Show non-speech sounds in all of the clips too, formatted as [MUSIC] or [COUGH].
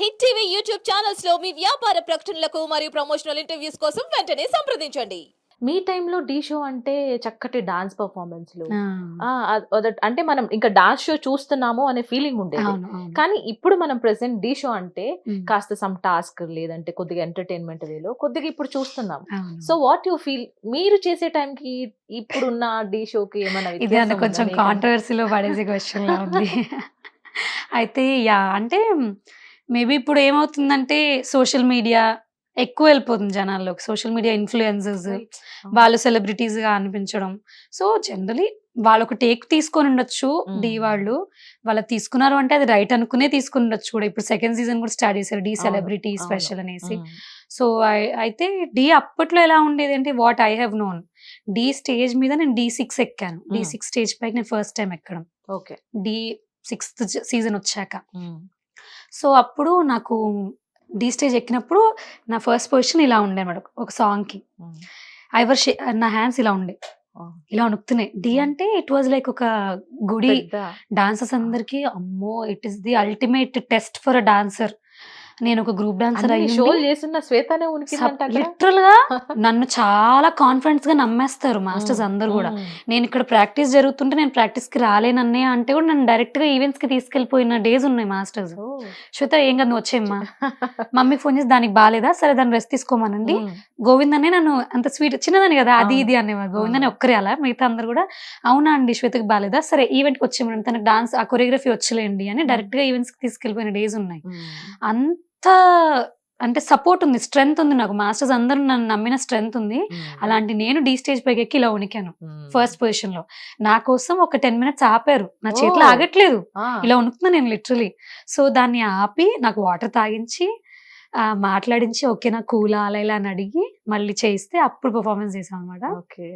Hit TV YouTube ఛానల్స్లో మీ వ్యాపార ప్రకటనలకు మరియు ప్రమోషనల్ ఇంటర్వ్యూస్ కోసం వెంటనే సంప్రదించండి. మీ టైంలో డీ షో అంటే చక్కటి డాన్స్ పర్ఫార్మెన్స్లు. అంటే మనం ఇంకా డాన్స్ షో చూస్తున్నాము అనే ఫీలింగ్ ఉండేది. కానీ ఇప్పుడు మనం ప్రెసెంట్ డీ షో అంటే కాస్త సమ్ టాస్క్ లేదంటే కొద్దిగా ఎంటర్టైన్మెంట్ వేలో కొద్దిగా ఇప్పుడు చూస్తున్నాం. సో వాట్ యు ఫీల్ మీరు చేసే టైంకి ఇప్పుడున్న డీ షోకి ఏమైనా ఇది కొంచెం? కాంట్రవర్సీలో పడేసే క్వశ్చన్ లా ఉంది. [LAUGHS] అయితే యా అంటే మేబీ ఇప్పుడు ఏమవుతుందంటే సోషల్ మీడియా ఎక్కువ వెళ్ళిపోతుంది జనాల్లోకి. Social media influences Right. వాళ్ళు సెలబ్రిటీస్గా అనిపించడం. సో జనరలీ వాళ్ళు ఒక టేక్ తీసుకొని ఉండొచ్చు. డి వాళ్ళు. వాళ్ళు తీసుకున్నారు అంటే అది రైట్ అనుకునే తీసుకుని ఉండొచ్చు కూడా. ఇప్పుడు సెకండ్ సీజన్ కూడా స్టార్ట్ చేశారు డి సెలబ్రిటీ. స్పెషల్ అనేసి. సో అయితే డి అప్పట్లో ఎలా ఉండేది అంటే what I have known the stage మీద నేను డి సిక్స్ ఎక్కాను. డి. సిక్స్ స్టేజ్ పైకి నేను ఫస్ట్ టైం ఎక్కడం. ఓకే. డి సిక్స్త్ సీజన్ వచ్చాక. సో అప్పుడు నాకు డి స్టేజ్ ఎక్కినప్పుడు నా ఫస్ట్ పొజిషన్ ఇలా ఉండే అనమాట ఒక సాంగ్కి ఉమ్, ఐవర్ నా హ్యాండ్స్ ఇలా ఉండే. ఆ, ఇలా వణుకుతున్నాయి. The Hmm. అంటే ఇట్ వాజ్ లైక్ ఒక గుడి. డాన్సర్స్ అందరికి అమ్మో it is the ultimate test for a dancer నేను ఒక గ్రూప్ డాన్సర్ అన్ని షోలు చేస్తున్న శ్వేతనే? లిటరల్గా [LAUGHS] నన్ను చాలా కాన్ఫిడెన్స్గా నమ్మేస్తారు మాస్టర్స్ అందరు కూడా. నేను ఇక్కడ ప్రాక్టీస్ జరుగుతుంటే నేను ప్రాక్టీస్కి రాలేనన్నే అంటే కూడా నన్ను డైరెక్ట్గా ఈవెంట్స్కి తీసుకెళ్ళిపోయిన డేస్ ఉన్నాయి మాస్టర్స్. శ్వేత ఏం కదా నువ్వు వచ్చేయమ్మా. మమ్మీకి ఫోన్ చేసి దానికి బాగాలేదా సరే దాన్ని రెస్ట్ తీసుకోమనండి గోవింద్ అనే నన్ను అంత స్వీట్ చిన్నదని కదా అది. ఇది అనేవారు గోవింద్ అని. ఒక్కరే అలా మిగతా అందరు కూడా అవునా అండి శ్వేతకి బాగాలేదా సరే ఈవెంట్కి వచ్చేయమని తనకి డాన్స్ ఆ కొరియోగ్రఫీ వచ్చలేండి అని డైరెక్ట్గా ఈవెంట్స్కి తీసుకెళ్ళిపోయిన డేస్ ఉన్నాయి. ఉమ్, అంత అంటే సపోర్ట్ ఉంది స్ట్రెంగ్త్ ఉంది నాకు. మాస్టర్స్ అందరూ నన్ను నమ్మిన స్ట్రెంగ్త్ ఉంది. అలాంటి నేను డీ స్టేజ్ పైకి ఎక్కి ఇలా ఉనికాను. ఫస్ట్ పొజిషన్లో. నా కోసం ఒక టెన్ మినిట్స్ ఆపారు. నా చేతిలో. ఆగట్లేదు. ఇలా ఉనుకుతున్నా నేను లిటరలీ సో దాన్ని ఆపి నాకు వాటర్ తాగించి మాట్లాడించి ఓకే నా కూలా అలా ఇలా అని అడిగి మళ్ళీ చేస్తే అప్పుడు పర్ఫార్మెన్స్ చేసాం అనమాట ఓకే.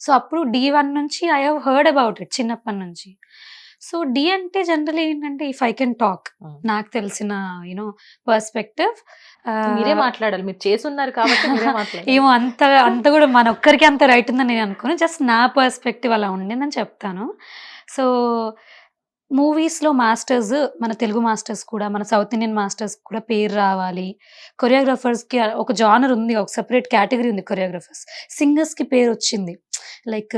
సో అప్పుడు డి వన్ నుంచి I have heard about it చిన్నప్పటి నుంచి. సో డి అంటే జనరల్ ఏంటంటే ఇఫ్ ఐ కెన్ టాక్. నాకు తెలిసిన యూనో పర్స్పెక్టివ్. మీరే మాట్లాడాలి. మీరు చేసున్నారు కాబట్టి ఏమో అంత అంత కూడా మన ఒక్కరికి అంత రైట్ ఉందని నేను అనుకోను. జస్ట్ నా పర్స్పెక్టివ్ అలా ఉండిందని చెప్తాను. సో మూవీస్లో మాస్టర్స్ మన తెలుగు మాస్టర్స్ కూడా మన సౌత్ ఇండియన్ మాస్టర్స్ కూడా పేరు రావాలి. కొరియోగ్రాఫర్స్కి ఒక జానర్ ఉంది ఒక సెపరేట్ కేటగిరీ ఉంది కొరియోగ్రాఫర్స్. సింగర్స్కి పేరు వచ్చింది. లైక్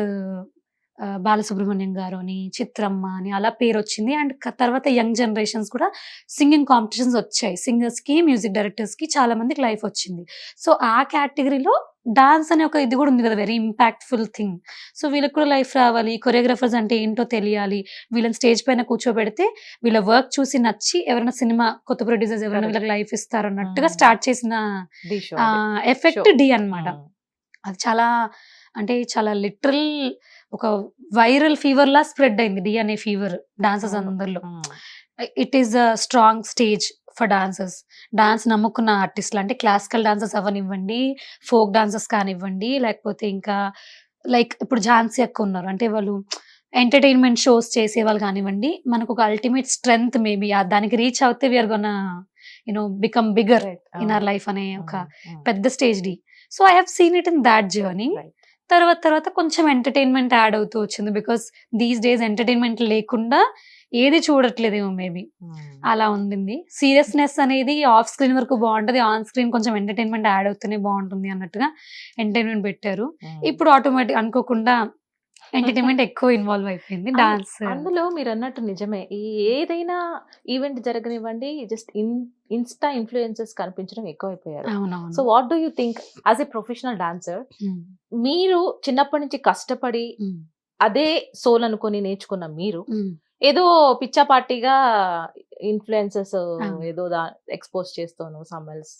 బాలసుబ్రహ్మణ్యం గారు అని చిత్రమ్మ అని అలా పేరు వచ్చింది అండ్ తర్వాత యంగ్ జనరేషన్స్ కూడా సింగింగ్ కాంపిటీషన్స్ వచ్చాయి సింగర్స్కి మ్యూజిక్ డైరెక్టర్స్కి చాలా మందికి లైఫ్ వచ్చింది సో ఆ కేటగిరీలో డాన్స్ అనే ఒక ఇది కూడా ఉంది కదా వెరీ ఇంపాక్ట్ఫుల్ థింగ్ సో వీళ్ళకి కూడా లైఫ్ రావాలి కొరియోగ్రాఫర్స్ అంటే ఏంటో తెలియాలి వీళ్ళని స్టేజ్ పైన కూర్చోబెడితే వీళ్ళ వర్క్ చూసి నచ్చి ఎవరైనా సినిమా కొత్త ప్రొడ్యూసర్స్ ఎవరైనా. వీళ్ళకి లైఫ్ ఇస్తారు అన్నట్టుగా. స్టార్ట్ చేసిన. ఎఫెక్ట్. డి అన్నమాట ఉమ్, అది చాలా అంటే చాలా లిటరల్ ఒక వైరల్ ఫీవర్ లా స్ప్రెడ్ అయింది డి అనే ఫీవర్ డాన్సర్స్. అందరిలో it is a strong stage for dancers dance నమ్ముకున్న ఆర్టిస్టులు అంటే క్లాసికల్ డాన్సర్స్ అవనివ్వండి ఫోక్ డాన్సర్స్ కానివ్వండి లేకపోతే ఇంకా లైక్ ఇప్పుడు ఝాన్సీ అక్క ఉన్నారు అంటే వాళ్ళు ఎంటర్టైన్మెంట్ షోస్ చేసే వాళ్ళు కానివ్వండి మనకు ఒక అల్టిమేట్ స్ట్రెంగ్త్ మేబీ దానికి రీచ్ అవుతే we're gonna you know become bigger. In our. Life అనే ఒక పెద్ద stage Dhee so I have seen it in that journey. తర్వాత తర్వాత కొంచెం ఎంటర్టైన్మెంట్ యాడ్ అవుతూ వచ్చింది. బికాస్ దీస్ డేస్ ఎంటర్టైన్మెంట్ లేకుండా ఏది చూడట్లేదేమో మేబీ ఉమ్, అలా ఉండింది. సీరియస్నెస్ అనేది ఆఫ్ స్క్రీన్ వరకు బాగుంటది. ఆన్ స్క్రీన్ కొంచెం ఎంటర్టైన్మెంట్ యాడ్ అవుతూనే బాగుంటుంది అన్నట్టుగా ఎంటర్టైన్మెంట్ పెట్టారు. ఉమ్. ఇప్పుడు ఆటోమేటిక్ అనుకోకుండా ఎంటర్టైన్మెంట్ [LAUGHS] ఎక్కువ ఇన్వాల్వ్ అయిపోయింది. డాన్స్ అందులో మీరు అన్నట్టు నిజమే. ఈ ఏదైనా ఈవెంట్ జరగనివ్వండి జస్ట్ ఇన్ ఇన్స్టా ఇన్ఫ్లుయెన్సెస్ కనిపించడం ఎక్కువైపోయారు so what do you think as a professional dancer మీరు చిన్నప్పటి నుంచి కష్టపడి అదే సోల్ అనుకొని నేర్చుకున్న మీరు ఏదో పిచ్చాపార్టీగా ఇన్ఫ్లుయెన్సెస్ అవును. ఏదో ఎక్స్పోజ్ చేస్తాను సమ్మల్స్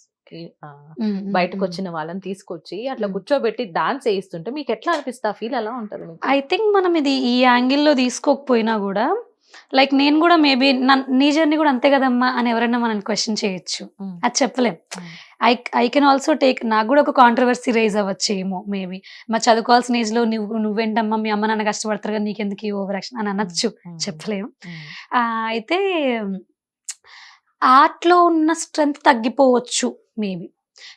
బయటకు. వచ్చిన వాళ్ళని తీసుకొచ్చి అట్లా. కూర్చోబెట్టి డాన్స్ వేయిస్తుంటే మీకు ఎట్లా అనిపిస్తా ఫీల్ ఎలా ఉంటది ఐ థింక్ మనం ఇది ఈ యాంగిల్లో తీసుకోకపోయినా కూడా లైక్ నేను కూడా మేబీ నీ జర్నీ కూడా అంతే కదమ్మా అని ఎవరైనా మనం క్వశ్చన్ చేయొచ్చు. Mm. అది చెప్పలేం. I I can also take నాకు కూడా ఒక కాంట్రవర్సీ రైజ్ అవ్వచ్చేమో మేబీ మా చదువుకోవాల్సిన ఏజ్లో నువ్వు నువ్వేంటమ్మా మీ అమ్మ నాన్న కష్టపడతారు కదా నీకెందుకు ఓవర్ యాక్షన్ అని అనొచ్చు. ఉమ్, చెప్పలేం. ఉమ్, ఆ, అయితే ఆర్ట్లో ఉన్న స్ట్రెంగ్త్ తగ్గిపోవచ్చు మేబీ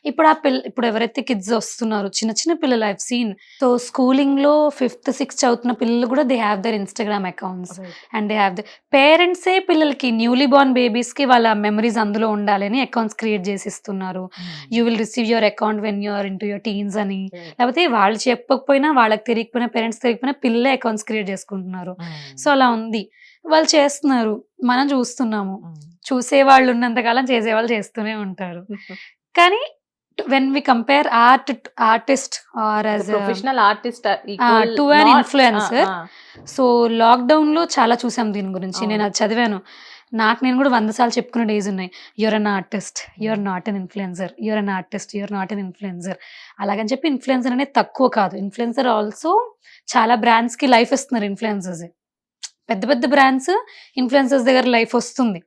ఇప్పుడు ఆ పిల్ల ఇప్పుడు ఎవరైతే కిడ్స్ వస్తున్నారో చిన్న చిన్న పిల్లలు ఐవ్ సీన్ సో స్కూలింగ్లో ఫిఫ్త్ సిక్స్త్ చదువుతున్న పిల్లలు కూడా they have their Instagram accounts and they have the పేరెంట్సే పిల్లలకి న్యూలీ బోర్న్ బేబీస్కి వాళ్ళ మెమరీస్ అందులో ఉండాలని అకౌంట్స్ క్రియేట్ చేసి ఇస్తున్నారు you will receive your account when you're into your teens అని. లేకపోతే వాళ్ళు చెప్పకపోయినా వాళ్ళకి తెలియకపోయినా పేరెంట్స్ తెలియకపోయినా పిల్లలే అకౌంట్స్ క్రియేట్ చేసుకుంటున్నారు. సో అలా ఉంది. వాళ్ళు చేస్తున్నారు. మనం చూస్తున్నాము. చూసే వాళ్ళు ఉన్నంతకాలం చేసేవాళ్ళు చేస్తూనే ఉంటారు. [LAUGHS] కానీ when we compare art artist or as professional artist to an influencer. So లాక్డౌన్లో చాలా చూసాం దీని గురించి. నేను అది చదివాను. నాకు నేను కూడా వంద సార్లు చెప్పుకునే డేస్ ఉన్నాయి. You're an artist you're not an influencer you're an artist you're not an influencer అలాగని చెప్పి ఇన్ఫ్లుయెన్సర్ అనేది తక్కువ కాదు. ఇన్ఫ్లుయెన్సర్ ఆల్సో చాలా బ్రాండ్స్కి లైఫ్ ఇస్తున్నారు ఇన్ఫ్లుయెన్సర్స్ పెద్ద పెద్ద బ్రాండ్స్ ఇన్ఫ్లుయెన్సర్స్ దగ్గర లైఫ్ వస్తుంది.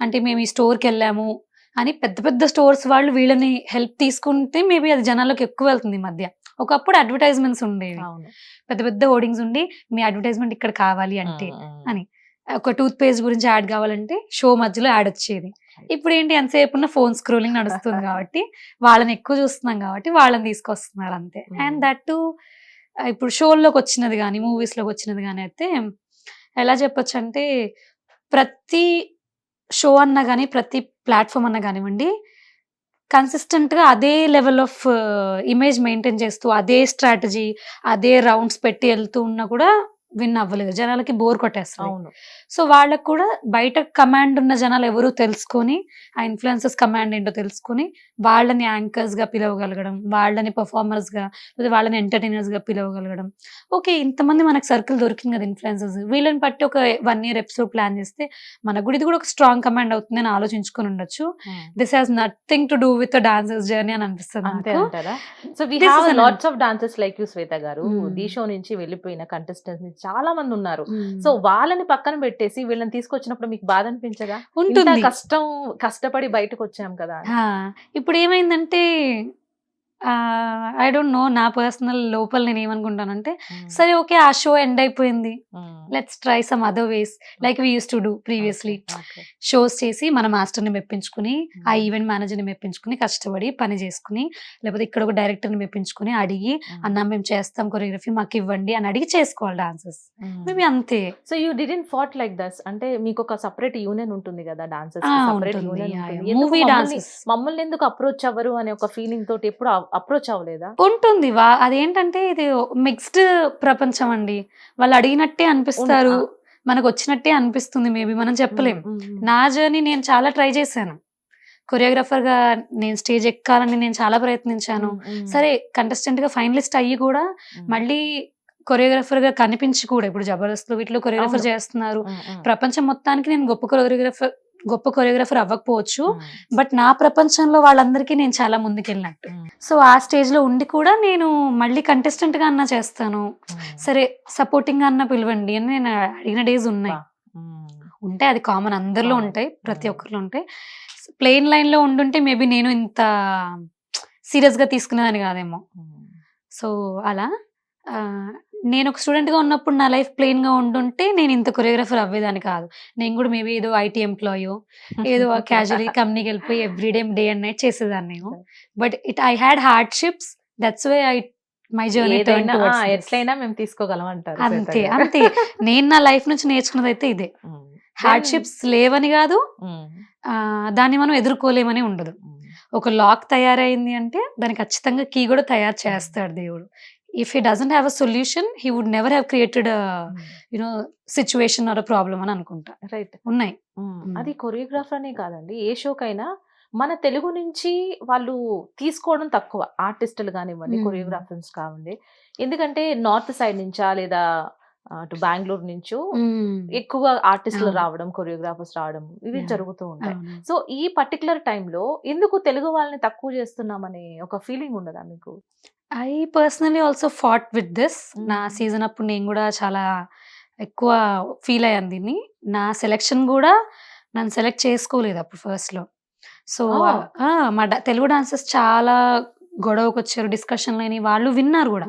అంటే మేము ఈ స్టోర్కి వెళ్ళాము. అని పెద్ద పెద్ద స్టోర్స్ వాళ్ళు వీళ్ళని హెల్ప్ తీసుకుంటే మేబీ అది జనాలకు ఎక్కువ వెళ్తుంది ఈ మధ్య. ఒకప్పుడు అడ్వర్టైజ్మెంట్స్ ఉండేవి. పెద్ద పెద్ద హోర్డింగ్స్ ఉండి మీ అడ్వర్టైజ్మెంట్ ఇక్కడ కావాలి అంటే అని. ఒక టూత్ పేస్ట్ గురించి యాడ్ కావాలంటే షో మధ్యలో యాడ్ వచ్చేది. ఇప్పుడు ఏంటి ఎంతసేపు ఉన్న ఫోన్ స్క్రోలింగ్ నడుస్తుంది కాబట్టి వాళ్ళని ఎక్కువ చూస్తున్నాం కాబట్టి వాళ్ళని తీసుకొస్తున్నారు అంతే. Mm. అండ్ దట్ టు ఇప్పుడు షోల్లోకి వచ్చినది కానీ మూవీస్లోకి వచ్చినది కానీ అయితే ఎలా చెప్పొచ్చు అంటే ప్రతి షో అన్నా కానీ ప్రతి ప్లాట్ఫామ్ అన్నా కానివ్వండి కన్సిస్టెంట్గా అదే లెవెల్ ఆఫ్ ఇమేజ్ మెయింటైన్ చేస్తూ అదే స్ట్రాటజీ అదే రౌండ్స్ పెట్టి వెళ్తూ ఉన్నా కూడా విన్ అవ్వలేదు. జనాలకి బోర్ కొట్టేస్తాం అవును. సో వాళ్ళకు కూడా బయట కమాండ్ ఉన్న జనాలు ఎవరు తెలుసుకొని ఆ ఇన్ఫ్లుయెన్సెస్ కమాండ్ ఏంటో తెలుసుకొని వాళ్ళని యాంకర్స్గా పిలవగలగడం వాళ్ళని పర్ఫార్మర్స్గా లేదా వాళ్ళని ఎంటర్టైనర్స్గా పిలవగలగడం. ఓకే ఇంతమంది మనకు సర్కిల్ దొరికింది కదా ఇన్ఫ్లుయెన్సర్స్ వీళ్ళని బట్టి ఒక వన్ ఇయర్ ఎపిసోడ్ ప్లాన్ చేస్తే మనకు కూడా ఇది కూడా ఒక స్ట్రాంగ్ కమాండ్ అవుతుంది అని ఆలోచించుకొని ఉండొచ్చు. This has nothing to do with dancers journey అని అనిపిస్తుంది so we have lots of dancers like you Shweta garu. Hmm. The show నుంచి వెళ్ళిపోయిన కంటెస్టెంట్స్ చాలా మంది ఉన్నారు. సో వాళ్ళని పక్కన పెట్టేసి వీళ్ళని తీసుకొచ్చినప్పుడు మీకు బాధ అనిపించదా? ఉంటుంది. కష్టం కష్టపడి బయటకు వచ్చాం కదా ఇప్పుడు ఏమైందంటే ఐ డోంట్ నో నా పర్సనల్ లోపల నేను ఏమనుకుంటానంటే Hmm. సరే ఓకే ఆ షో ఎండ్ అయిపోయింది Hmm. Let's try some other ways like we use to do previously. Shows చేసి మన మాస్టర్ని మెప్పించుకుని ఆ Hmm. ఈవెంట్ మేనేజర్ని మెప్పించుకుని కష్టపడి పని చేసుకుని లేకపోతే ఇక్కడ ఒక డైరెక్టర్ని మెప్పించుకుని అడిగి Hmm. అన్న మేము చేస్తాం కొరియోగ్రఫీ మాకు ఇవ్వండి అని అడిగి చేసుకోవాలి డాన్సెస్ Hmm. మేబీ అంతే so you didn't thought like this అంటే మీకు ఒక సపరేట్ యూనియన్ ఉంటుంది కదా యూనియన్ మూవీ డాన్సెస్ మమ్మల్ని ఎందుకు అప్రోచ్ అవ్వరు అనే ఒక ఫీలింగ్ తోటి ఎప్పుడు అప్రోచ్ అవ్వలేదా ఉంటుంది వా అదేంటంటే ఇది మిక్స్డ్ ప్రపంచం అండి వాళ్ళు అడిగినట్టే అనిపిస్తారు మనకు వచ్చినట్టే అనిపిస్తుంది మేబీ మనం చెప్పలేం hmm. నా జర్నీ నేను చాలా ట్రై చేశాను కొరియోగ్రాఫర్గా నేను స్టేజ్ ఎక్కాలని నేను చాలా ప్రయత్నించాను. సరే కంటెస్టెంట్గా ఫైనలిస్ట్ అయ్యి కూడా. మళ్ళీ కొరియోగ్రాఫర్గా కనిపించి కూడా ఇప్పుడు జబర్దస్త్ వీటిలో కొరియోగ్రాఫర్. చేస్తున్నారు. ప్రపంచం మొత్తానికి నేను గొప్ప కొరియోగ్రాఫర్ గొప్ప కొరియోగ్రాఫర్ అవ్వకపోవచ్చు Hmm, బట్ నా ప్రపంచంలో వాళ్ళందరికీ నేను చాలా ముందుకెళ్ళినట్టు hmm, సో ఆ స్టేజ్లో ఉండి కూడా నేను మళ్ళీ కంటెస్టెంట్గా అన్నా చేస్తాను hmm. సరే సపోర్టింగ్గా అన్నా పిలవండి అని నేను అడిగిన డేస్ ఉన్నాయి. ఉంటాయి అది కామన్ అందరిలో. ఉంటాయి ప్రతి. ఒక్కరిలో ఉంటాయి ప్లెయిన్ లైన్లో ఉండుంటే మేబీ నేను ఇంత సీరియస్గా తీసుకునేదాన్ని కాదేమో. సో అలా నేను ఒక స్టూడెంట్గా ఉన్నప్పుడు నా లైఫ్ ప్లెయిన్గా ఉండుంటే నేను ఇంత కొరియోగ్రాఫర్ అవ్వేదాన్ని కాదు. నేను కూడా మేబీ ఏదో ఐటీ ఎంప్లాయో ఏదో [LAUGHS] క్యాజువలీ కంపెనీకి వెళ్ళిపోయి ఎవ్రీడే డే అండ్ నైట్ చేసేదాన్ని నేను. But it I had hardships that's way I my journey ఎట్లయినా మేము తీసుకోగలం అంటారు అంతే. అంతే. నేను నా లైఫ్ నుంచి నేర్చుకున్నది అయితే ఇదే. [LAUGHS] హార్డ్షిప్స్ లేవని కాదు దాన్ని మనం ఎదుర్కోలేమని ఉండదు. ఒక లాక్ తయారైంది అంటే దానికి ఖచ్చితంగా కీ కూడా తయారు చేస్తాడు దేవుడు. If he doesn't have a solution he would never have created Hmm. You know situation or problem అని అనుకుంటా. రైట్ ఉన్నాయి. అది కొరియోగ్రాఫర్ అనే కాదండి. ఏ షోకైనా మన తెలుగు నుంచి వాళ్ళు తీసుకోవడం తక్కువ. ఆర్టిస్టులు కానివ్వండి Hmm. కొరియోగ్రాఫర్స్ కావండి. ఎందుకంటే నార్త్ సైడ్ నుంచా లేదా అటు బెంగళూరు నుంచో ఎక్కువ ఆర్టిస్టులు. రావడం కొరియోగ్రాఫర్స్ రావడం ఇవి. జరుగుతూ ఉంటాయి. సో ఈ పర్టికులర్ టైంలో ఎందుకు తెలుగు వాళ్ళని తక్కువ చేస్తున్నామనే ఒక ఫీలింగ్ ఉండదా మీకు? I personally also thought with this నా. సీజన్ అప్పుడు నేను కూడా చాలా ఎక్కువ ఫీల్ అయ్యాను దీన్ని. నా సెలెక్షన్ కూడా నన్ను సెలెక్ట్ చేసుకోలేదు అప్పుడు ఫస్ట్లో. So Oh. మా డా- తెలుగు డాన్సర్స్ చాలా గొడవకు వచ్చారు డిస్కషన్ లేని వాళ్ళు విన్నారు కూడా.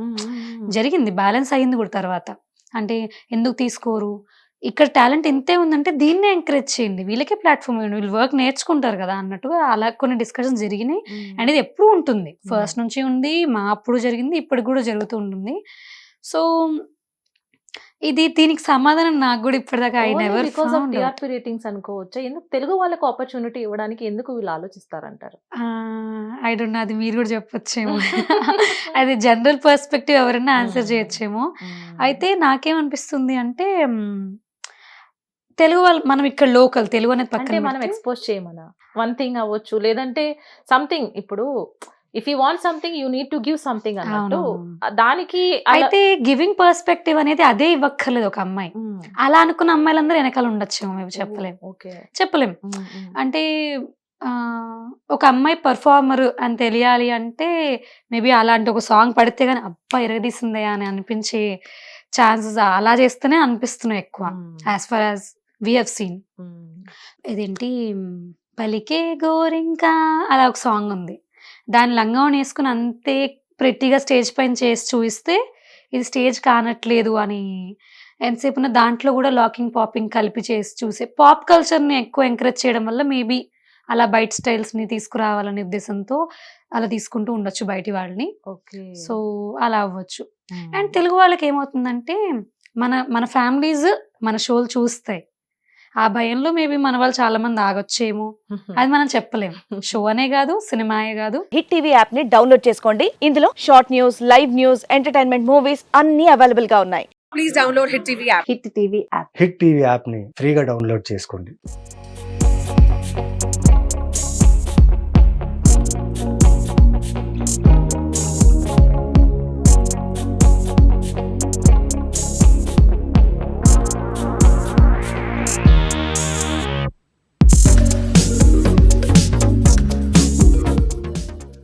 జరిగింది బ్యాలెన్స్ అయింది కూడా తర్వాత. అంటే ఎందుకు తీసుకోరు? ఇక్కడ టాలెంట్ ఇంతే ఉందంటే దీన్నే ఎంకరేజ్ చేయండి. వీళ్ళకే ప్లాట్ఫామ్ ఇవ్వండి వీళ్ళు వర్క్ నేర్చుకుంటారు కదా అన్నట్టుగా అలా కొన్ని డిస్కషన్స్ జరిగినాయి. అండ్ ఇది ఎప్పుడు ఉంటుంది. ఫస్ట్ నుంచి ఉంది మా అప్పుడు జరిగింది ఇప్పుడు కూడా జరుగుతూ ఉంటుంది. సో ఇది దీనికి సమాధానం నాకు కూడా ఇప్పటిదాకా I never because of TRP ratings అనుకోవచ్చా? ఎందుకు తెలుగు వాళ్ళకి ఆపర్చునిటీ ఇవ్వడానికి ఎందుకు వీళ్ళు ఆలోచిస్తారంటారు? ఐ డోంట్ అది మీరు కూడా చెప్పొచ్చేమో. [LAUGHS] అది జనరల్ పర్స్పెక్టివ్ ఎవరైనా ఆన్సర్. చేయొచ్చేమో. అయితే నాకేమనిపిస్తుంది అంటే తెలుగు వాళ్ళు మనం ఇక్కడ లోకల్ తెలుగు అనేది పక్కన మనం ఎక్స్పోజ్ చేయమనా వన్ థింగ్ అవ్వచ్చు లేదంటే సంథింగ్ ఇప్పుడు if you want something you need to give something అన్నట్టు. దానికి అయితే గివింగ్ పర్స్పెక్టివ్ అనేది అదే ఇవ్వక్కర్లేదు ఒక అమ్మాయి మ్మ్. అలా అనుకున్న అమ్మాయిలందరూ వెనకాల ఉండొచ్చేమో మేము చెప్పలేం ఓకే చెప్పలేం మ్మ్, మ్మ్. అంటే ఒక అమ్మాయి పర్ఫార్మర్ అని తెలియాలి అంటే మేబీ అలాంటి ఒక సాంగ్ పడితే గానీ అబ్బా ఎరగదీసిందే అని అనిపించే ఛాన్సెస్ అలా చేస్తేనే అనిపిస్తున్నాయి ఎక్కువ. As far as we have seen. ఇదేంటి? పలికే గోరింకా అలా ఒక సాంగ్ ఉంది. దాని లంగం వేసుకుని అంతే ప్రెట్టిగా స్టేజ్ పైన చేసి చూపిస్తే ఇది స్టేజ్ కానట్లేదు అని ఎంతసేపు ఉన్న దాంట్లో కూడా లాకింగ్ పాపింగ్ కలిపి చేసి చూసే పాప్ కల్చర్ని ఎక్కువ ఎంకరేజ్ చేయడం వల్ల మేబీ అలా బయట స్టైల్స్ని తీసుకురావాలనే ఉద్దేశంతో అలా తీసుకుంటూ ఉండొచ్చు బయటి వాళ్ళని. ఓకే. సో అలా అవ్వచ్చు. మ్మ్. అండ్ తెలుగు వాళ్ళకి ఏమవుతుందంటే మన మన ఫ్యామిలీస్ మన షోలు చూస్తాయి. ఆ భయంలో మేబీ మన వాళ్ళు చాలా మంది ఆగొచ్చేమో అది మనం చెప్పలేం. షో అనే కాదు సినిమాయే కాదు. హిట్ టీవీ యాప్ని డౌన్లోడ్ చేసుకోండి. ఇందులో short news live news entertainment movies అన్ని అవైలబుల్గా ఉన్నాయి. Hit TV app hit TV యాప్ని ఫ్రీగా డౌన్లోడ్ చేసుకోండి.